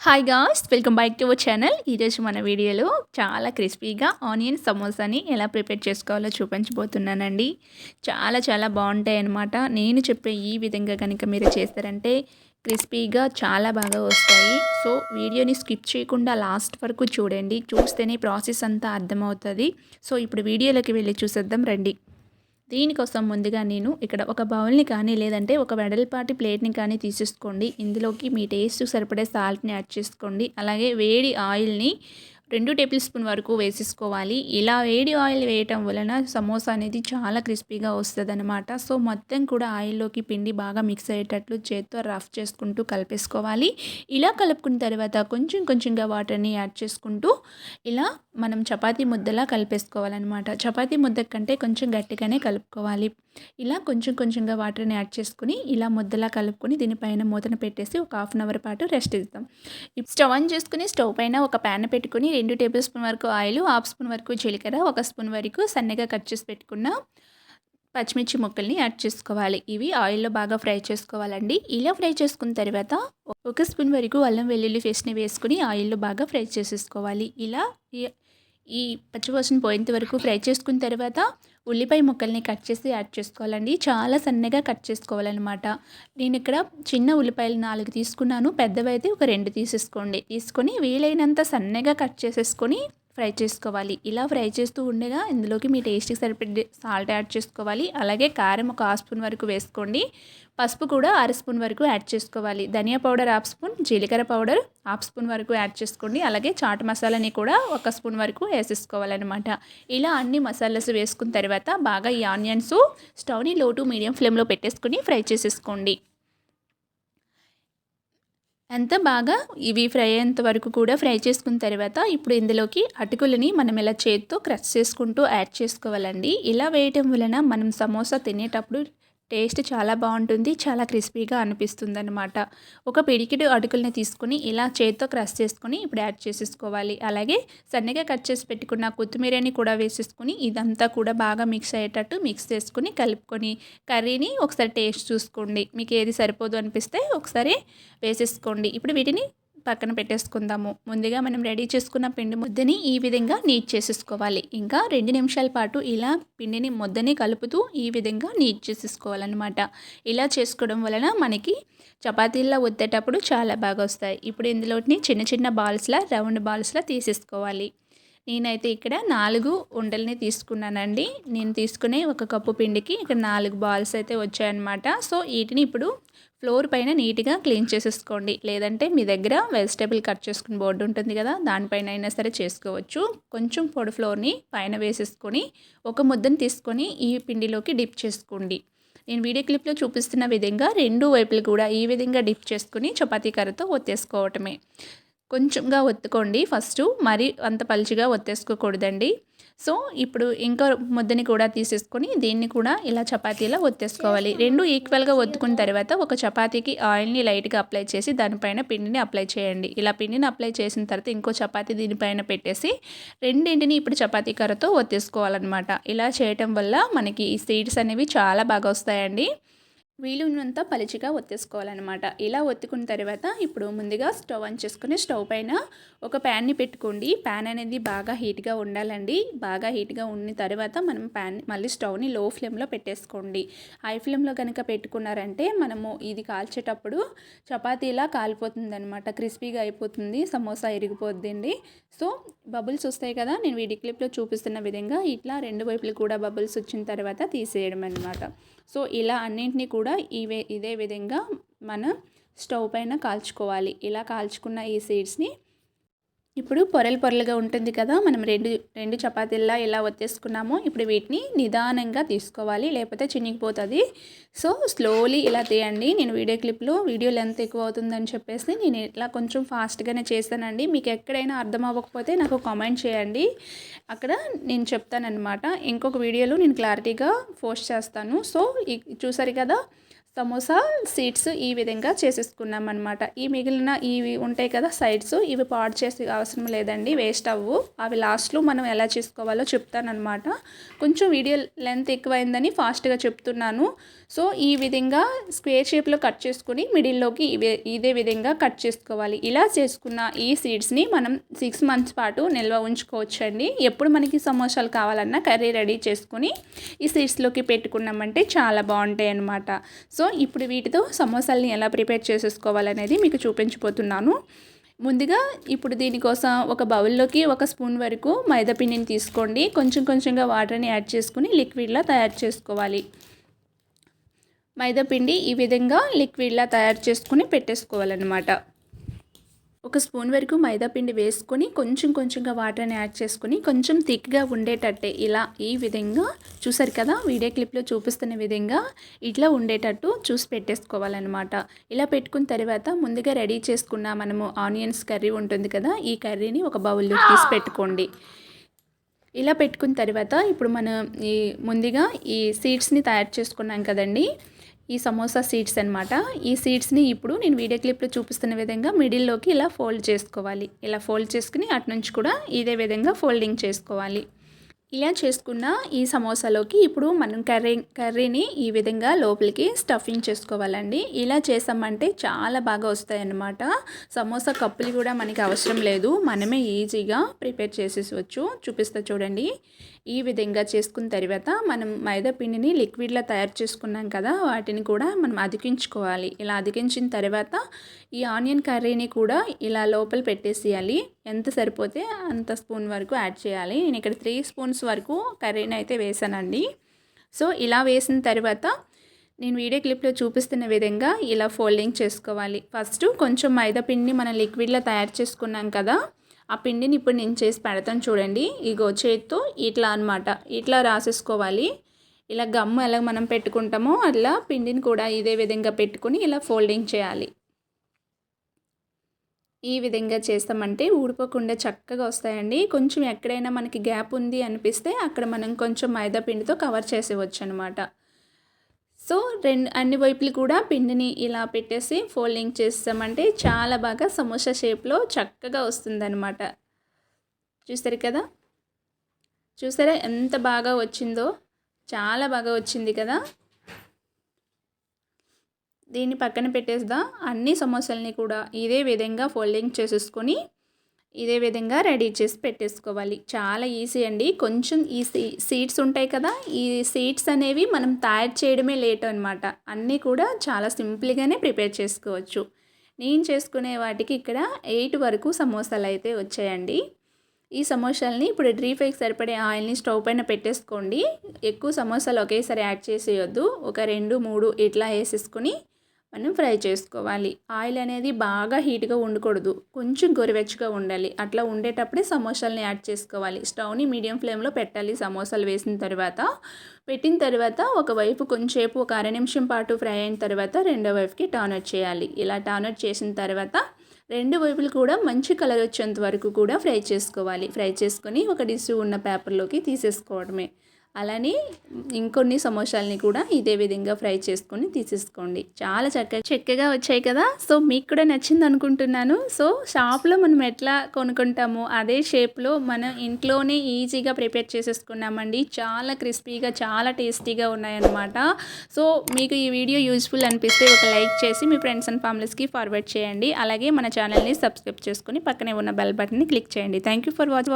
Hi guys welcome back to our channel ఈరోజు మన వీడియోలో చాలా క్రిస్పీగా ఆనియన్ సమోసాని ఎలా ప్రిపేర్ చేసుకోవాలో చూపించబోతున్నానండి. చాలా చాలా బాగుంటాయి అన్నమాట నేను చెప్పే ఈ విధంగా కనుక మీరు చేస్తారంటే క్రిస్పీగా చాలా బాగా వస్తాయి. సో వీడియోని స్కిప్ చేయకుండా లాస్ట్ వరకు చూడండి. చూస్తేనే ప్రాసెస్ అంతా అర్థమవుతుంది. సో ఇప్పుడు వీడియోలోకి వెళ్ళి చూసేద్దాం రండి. దీనికోసం ముందుగా నేను ఇక్కడ ఒక బౌల్ని కానీ లేదంటే ఒక వెడల్పాటి ప్లేట్ని కానీ తీసేసుకోండి. ఇందులోకి మీ టేస్ట్ సరిపడే సాల్ట్ని యాడ్ చేసుకోండి. అలాగే వేడి ఆయిల్ని రెండు టేబుల్ స్పూన్ వరకు వేసేసుకోవాలి. ఇలా వేడి ఆయిల్ వేయటం వలన సమోసా అనేది చాలా క్రిస్పీగా వస్తుంది అనమాట సో మొత్తం కూడా ఆయిల్లోకి పిండి బాగా మిక్స్ అయ్యేటట్లు చేత్తో రఫ్ చేసుకుంటూ కలిపేసుకోవాలి. ఇలా కలుపుకున్న తర్వాత కొంచెం కొంచెంగా వాటర్ని యాడ్ చేసుకుంటూ ఇలా మనం చపాతీ ముద్దలా కలిపేసుకోవాలన్నమాట. చపాతీ ముద్ద కంటే కొంచెం గట్టిగానే కలుపుకోవాలి. ఇలా కొంచెం కొంచెంగా వాటర్ని యాడ్ చేసుకుని ఇలా ముద్దలా కలుపుకొని దీనిపైన మూతను పెట్టేసి ఒక హాఫ్ అన్ అవర్ పాటు రెస్ట్ ఇద్దాం. స్టవ్ ఆన్ చేసుకుని స్టవ్ పైన ఒక ప్యాన్ పెట్టుకుని రెండు టేబుల్ స్పూన్ వరకు ఆయిల్ హాఫ్ స్పూన్ వరకు జీలకర్ర ఒక స్పూన్ వరకు సన్నగా కట్ చేసి పెట్టుకున్న పచ్చిమిర్చి ముక్కల్ని యాడ్ చేసుకోవాలి. ఇవి ఆయిల్లో బాగా ఫ్రై చేసుకోవాలండి. ఇలా ఫ్రై చేసుకున్న తర్వాత ఒక స్పూన్ వరకు అల్లం వెల్లుల్లి పేస్ట్ని వేసుకుని ఆయిల్లో బాగా ఫ్రై చేసేసుకోవాలి. ఇలా ఈ పచ్చివాసన పోయేంత వరకు ఫ్రై చేసుకున్న తర్వాత ఉల్లిపాయ ముక్కల్ని కట్ చేసి యాడ్ చేసుకోవాలండి. చాలా సన్నగా కట్ చేసుకోవాలన్నమాట. నేను ఇక్కడ చిన్న ఉల్లిపాయలు నాలుగు తీసుకున్నాను. పెద్దవైతే ఒక రెండు తీసేసుకోండి. తీసుకొని వీలైనంత సన్నగా కట్ చేసేసుకొని ఫ్రై చేసుకోవాలి. ఇలా ఫ్రై చేస్తూ ఉండగా ఇందులోకి మీ టేస్ట్కి సరిపడే సాల్ట్ యాడ్ చేసుకోవాలి. అలాగే కారం ఒక హాఫ్ స్పూన్ వరకు వేసుకోండి. పసుపు కూడా అర స్పూన్ వరకు యాడ్ చేసుకోవాలి. ధనియా పౌడర్ హాఫ్ స్పూన్ జీలకర్ర పౌడర్ హాఫ్ స్పూన్ వరకు యాడ్ చేసుకోండి. అలాగే చాట్ మసాలాని కూడా ఒక స్పూన్ వరకు వేసేసుకోవాలన్నమాట. ఇలా అన్ని మసాలాస్ వేసుకున్న తర్వాత బాగా ఈ ఆనియన్స్ స్టవ్ని లో టు మీడియం ఫ్లేమ్లో పెట్టేసుకుని ఫ్రై చేసేసుకోండి. అంతా బాగా ఇవి ఫ్రై అయ్యేంత వరకు కూడా ఫ్రై చేసుకున్న తర్వాత ఇప్పుడు ఇందులోకి అటుకులని మనం ఇలా చేతితో క్రష్ చేసుకుంటూ యాడ్ చేసుకోవాలండి. ఇలా వేయటం వలన మనం సమోసా తినేటప్పుడు టేస్ట్ చాలా బాగుంటుంది చాలా క్రిస్పీగా అనిపిస్తుంది అనమాట ఒక పిడికిడు అటుకుల్ని తీసుకుని ఇలా చేతితో క్రష్ చేసుకొని ఇప్పుడు యాడ్ చేసేసుకోవాలి. అలాగే సన్నగా కట్ చేసి పెట్టుకున్న కొత్తిమీరని కూడా వేసేసుకుని ఇదంతా కూడా బాగా మిక్స్ అయ్యేటట్టు మిక్స్ చేసుకుని కలుపుకొని కర్రీని ఒకసారి టేస్ట్ చూసుకోండి. మీకు ఏది సరిపోదు అనిపిస్తే ఒకసారి వేసేసుకోండి. ఇప్పుడు వీటిని పక్కన పెట్టేసుకుందాము. ముందుగా మనం రెడీ చేసుకున్న పిండి ముద్దని ఈ విధంగా నీట్ చేసేసుకోవాలి. ఇంకా రెండు నిమిషాల పాటు ఇలా పిండిని ముద్దని కలుపుతూ ఈ విధంగా నీట్ చేసేసుకోవాలన్నమాట. ఇలా చేసుకోవడం వలన మనకి చపాతీల్లో వద్దేటప్పుడు చాలా బాగా వస్తాయి. ఇప్పుడు ఇందులోని చిన్న చిన్న బాల్స్లా రౌండ్ బాల్స్లా తీసేసుకోవాలి. నేనైతే ఇక్కడ నాలుగు ఉండల్ని తీసుకున్నానండి. నేను తీసుకునే ఒక కప్పు పిండికి ఇక్కడ నాలుగు బాల్స్ అయితే వచ్చాయన్నమాట. సో వీటిని ఇప్పుడు ఫ్లోర్ పైన నీట్గా క్లీన్ చేసేసుకోండి. లేదంటే మీ దగ్గర వెజిటేబుల్ కట్ చేసుకుని బోర్డు ఉంటుంది కదా దానిపైన అయినా సరే చేసుకోవచ్చు. కొంచెం పొడి ఫ్లోర్ని పైన వేసేసుకొని ఒక ముద్దను తీసుకొని ఈ పిండిలోకి డిప్ చేసుకోండి. నేను వీడియో క్లిప్లో చూపిస్తున్న విధంగా రెండు వైపులు కూడా ఈ విధంగా డిప్ చేసుకుని చపాతీ కర్రతో ఒత్తేసుకోవటమే. కొంచెంగా ఒత్తుకోండి. ఫస్ట్ మరి అంత పలుచగా ఒత్తేసుకోకూడదండి. సో ఇప్పుడు ఇంకో ముద్దని కూడా తీసేసుకొని దీన్ని కూడా ఇలా చపాతీలా ఒత్తేసుకోవాలి. రెండు ఈక్వల్గా ఒత్తుకున్న తర్వాత ఒక చపాతీకి ఆయిల్ని లైట్గా అప్లై చేసి దానిపైన పిండిని అప్లై చేయండి. ఇలా పిండిని అప్లై చేసిన తర్వాత ఇంకో చపాతీ దీనిపైన పెట్టేసి రెండింటిని ఇప్పుడు చపాతీ కర్రతో ఒత్తేసుకోవాలన్నమాట. ఇలా చేయటం వల్ల మనకి ఈ సీడ్స్ అనేవి చాలా బాగా వస్తాయండి. వీలున్నంత పలిచిగా ఒత్తేసుకోవాలన్నమాట. ఇలా ఒత్తుకున్న తర్వాత ఇప్పుడు ముందుగా స్టవ్ ఆన్ చేసుకుని స్టవ్ పైన ఒక ప్యాన్ని పెట్టుకోండి. ప్యాన్ అనేది బాగా హీట్గా ఉండాలండి. బాగా హీట్గా ఉన్న తర్వాత మనం ప్యాన్ మళ్ళీ స్టవ్ని లో ఫ్లేమ్లో పెట్టేసుకోండి. హై ఫ్లేమ్లో కనుక పెట్టుకున్నారంటే మనము ఇది కాల్చేటప్పుడు చపాతీలా కాలిపోతుంది అనమాట క్రిస్పీగా అయిపోతుంది. సమోసా ఇరిగిపోద్దండి. సో బబుల్స్ వస్తాయి కదా నేను వీడియో క్లిప్లో చూపిస్తున్న విధంగా ఇట్లా రెండు వైపులు కూడా బబుల్స్ వచ్చిన తర్వాత తీసేయడం అనమాట సో ఇలా అన్నింటినీ కూడా ఇవే ఇదే విధంగా మనం స్టవ్ పైన కాల్చుకోవాలి. ఇలా కాల్చుకున్న ఈ సీడ్స్ని ఇప్పుడు పొరలు పొరలుగా ఉంటుంది కదా మనం రెండు రెండు చపాతీల్లా ఇలా వచ్చేసుకున్నామో ఇప్పుడు వీటిని నిదానంగా తీసుకోవాలి లేకపోతే చినిగిపోతుంది. సో స్లోలీ ఇలా తీయండి. నేను వీడియో క్లిప్లో వీడియో లెంత్ ఎక్కువ అవుతుందని చెప్పేసి నేను ఇట్లా కొంచెం ఫాస్ట్గానే చేస్తానండి. మీకు ఎక్కడైనా అర్థం అవ్వకపోతే నాకు కామెంట్ చేయండి. అక్కడ నేను చెప్తానమాట ఇంకొక వీడియోలో నేను క్లారిటీగా పోస్ట్ చేస్తాను. సో చూసారు కదా సమోసా సీడ్స్ ఈ విధంగా చేసేసుకున్నాం అనమాట ఈ మిగిలిన ఇవి ఉంటాయి కదా సైడ్స్ ఇవి పాడు చేసే అవసరం లేదండి వేస్ట్ అవ్వు. అవి లాస్ట్లో మనం ఎలా చేసుకోవాలో చెప్తానమాట కొంచెం వీడియో లెంత్ ఎక్కువైందని ఫాస్ట్గా చెప్తున్నాను. సో ఈ విధంగా స్క్వేర్ షేప్లో కట్ చేసుకుని మిడిల్లోకి ఇవే ఇదే విధంగా కట్ చేసుకోవాలి. ఇలా చేసుకున్న ఈ సీడ్స్ని మనం సిక్స్ మంత్స్ పాటు నిల్వ ఉంచుకోవచ్చండి. ఎప్పుడు మనకి సమోసాలు కావాలన్నా కర్రీ రెడీ చేసుకుని ఈ సీడ్స్లోకి పెట్టుకున్నామంటే చాలా బాగుంటాయి అన్నమాట సో ఇప్పుడు వీటితో సమోసాలని ఎలా ప్రిపేర్ చేసేసుకోవాలనేది మీకు చూపించిపోతున్నాను ముందుగా ఇప్పుడు దీనికోసం ఒక బౌల్లోకి ఒక స్పూన్ వరకు మైదా పిండిని తీసుకోండి. కొంచెం కొంచెంగా వాటర్ని యాడ్ చేసుకుని లిక్విడ్లా తయారు చేసుకోవాలి. మైదా పిండి ఈ విధంగా లిక్విడ్లా తయారు చేసుకుని పెట్టేసుకోవాలన్నమాట. ఒక స్పూన్ వరకు మైదాపిండి వేసుకొని కొంచెం కొంచెంగా వాటర్ని యాడ్ చేసుకొని కొంచెం థిక్గా ఉండేటట్టే. ఇలా ఈ విధంగా చూసారు కదా వీడియో క్లిప్లో చూపిస్తున్న విధంగా ఇట్లా ఉండేటట్టు చూసి పెట్టేసుకోవాలన్నమాట. ఇలా పెట్టుకున్న తర్వాత ముందుగా రెడీ చేసుకున్న మనము ఆనియన్స్ కర్రీ ఉంటుంది కదా ఈ కర్రీని ఒక బౌల్లో తీసి పెట్టుకోండి. ఇలా పెట్టుకున్న తర్వాత ఇప్పుడు మనం ఈ ముందుగా ఈ సీడ్స్ని తయారు చేసుకున్నాం కదండి ఈ సమోసా సీడ్స్ అనమాట ఈ సీడ్స్ని ఇప్పుడు నేను వీడియో క్లిప్లో చూపిస్తున్న విధంగా మిడిల్లోకి ఇలా ఫోల్డ్ చేసుకోవాలి. ఇలా ఫోల్డ్ చేసుకుని అటు నుంచి కూడా ఇదే విధంగా ఫోల్డింగ్ చేసుకోవాలి. ఇలా చేసుకున్న ఈ సమోసాలోకి ఇప్పుడు మనం కర్రీ కర్రీని ఈ విధంగా లోపలికి స్టఫింగ్ చేసుకోవాలండి. ఇలా చేసామంటే చాలా బాగా వస్తాయన్నమాట. సమోసా కప్పులు కూడా మనకి అవసరం లేదు. మనమే ఈజీగా ప్రిపేర్ చేసేసవచ్చు చూపిస్తా చూడండి. ఈ విధంగా చేసుకున్న తర్వాత మనం మైదా పిండిని లిక్విడ్లో తయారు చేసుకున్నాం కదా వాటిని కూడా మనం అదికించుకోవాలి ఇలా అదికించిన తర్వాత ఈ ఆనియన్ కర్రీని కూడా ఇలా లోపల పెట్టేసేయాలి. ఎంత సరిపోతే అంత స్పూన్ వరకు యాడ్ చేయాలి. నేను ఇక్కడ త్రీ స్పూన్స్ వరకు కర్రీని అయితే వేసానండి. సో ఇలా వేసిన తర్వాత నేను వీడియో క్లిప్లో చూపిస్తున్న విధంగా ఇలా ఫోల్డింగ్ చేసుకోవాలి. ఫస్ట్ కొంచెం మైదా పిండిని మనం లిక్విడ్లో తయారు చేసుకున్నాం కదా ఆ పిండిని ఇప్పుడు నేను చేసి పెడతాను చూడండి. ఇగో చేత్తో ఇట్లా అనమాట ఇట్లా రాసేసుకోవాలి. ఇలా గమ్ము ఎలా మనం పెట్టుకుంటామో అట్లా పిండిని కూడా ఇదే విధంగా పెట్టుకొని ఇలా ఫోల్డింగ్ చేయాలి. ఈ విధంగా చేస్తామంటే ఊడిపోకుండా చక్కగా వస్తాయండి. కొంచెం ఎక్కడైనా మనకి గ్యాప్ ఉంది అనిపిస్తే అక్కడ మనం కొంచెం మైదా పిండితో కవర్ చేసేవచ్చు అనమాట సో రెండు అన్ని వైపులు కూడా పిండిని ఇలా పెట్టేసి ఫోల్డింగ్ చేస్తామంటే చాలా బాగా సమోసా షేప్లో చక్కగా వస్తుందన్నమాట చూస్తారు కదా? చూసారా ఎంత బాగా వచ్చిందో? చాలా బాగా వచ్చింది కదా? దీన్ని పక్కన పెట్టేద్దాం అన్ని సమోసాలని కూడా ఇదే విధంగా ఫోల్డింగ్ చేసేసుకొని ఇదే విధంగా రెడీ చేసి పెట్టేసుకోవాలి. చాలా ఈజీ అండి. కొంచెం ఈ సీడ్స్ ఉంటాయి కదా ఈ సీడ్స్ అనేవి మనం తయారు చేయడమే లేట్ అనమాట అన్నీ కూడా చాలా సింపుల్గానే ప్రిపేర్ చేసుకోవచ్చు. నేను చేసుకునే వాటికి ఇక్కడ ఎయిట్ వరకు సమోసాలు అయితే వచ్చాయండి. ఈ సమోసాలని ఇప్పుడు డ్రీ ఫ్రైకి సరిపడే ఆయిల్ని స్టవ్ పైన పెట్టేసుకోండి. ఎక్కువ సమోసాలు ఒకేసారి యాడ్ చేసేయొద్దు. ఒక రెండు మూడు ఇట్లా వేసేసుకుని మనం ఫ్రై చేసుకోవాలి. ఆయిల్ అనేది బాగా హీట్గా ఉండకూడదు. కొంచెం గొరివెచ్చగా ఉండాలి. అట్లా ఉండేటప్పుడే సమోసాలని యాడ్ చేసుకోవాలి. స్టవ్ని మీడియం ఫ్లేమ్లో పెట్టాలి సమోసాలు వేసిన తర్వాత. పెట్టిన తర్వాత ఒకవైపు కొంచెంసేపు ఒక అర నిమిషం పాటు ఫ్రై అయిన తర్వాత రెండో వైపుకి టర్న్ చేయాలి. ఇలా టర్న్ చేసిన తర్వాత రెండు వైపులు కూడా మంచి కలర్ వచ్చేంత వరకు కూడా ఫ్రై చేసుకోవాలి. ఫ్రై చేసుకొని ఒక డిష్ ఉన్న పేపర్లోకి తీసేసుకోవడమే. అలానే ఇంకొన్ని సమోసాలని కూడా ఇదే విధంగా ఫ్రై చేసుకొని తీసేసుకోండి. చాలా చక్కగా చక్కగా వచ్చాయి కదా? సో మీకు కూడా నచ్చింది అనుకుంటున్నాను. సో షాప్లో మనం ఎట్లా కొనుక్కుంటామో అదే షేప్లో మనం ఇంట్లోనే ఈజీగా ప్రిపేర్ చేసేసుకున్నామండి. చాలా క్రిస్పీగా చాలా టేస్టీగా ఉన్నాయన్నమాట. సో మీకు ఈ వీడియో యూజ్ఫుల్ అనిపిస్తే ఒక లైక్ చేసి మీ ఫ్రెండ్స్ అండ్ ఫ్యామిలీస్కి ఫార్వర్డ్ చేయండి. అలాగే మన ఛానల్ని సబ్స్క్రైబ్ చేసుకుని పక్కనే ఉన్న బెల్ బటన్ని క్లిక్ చేయండి. Thank you for watch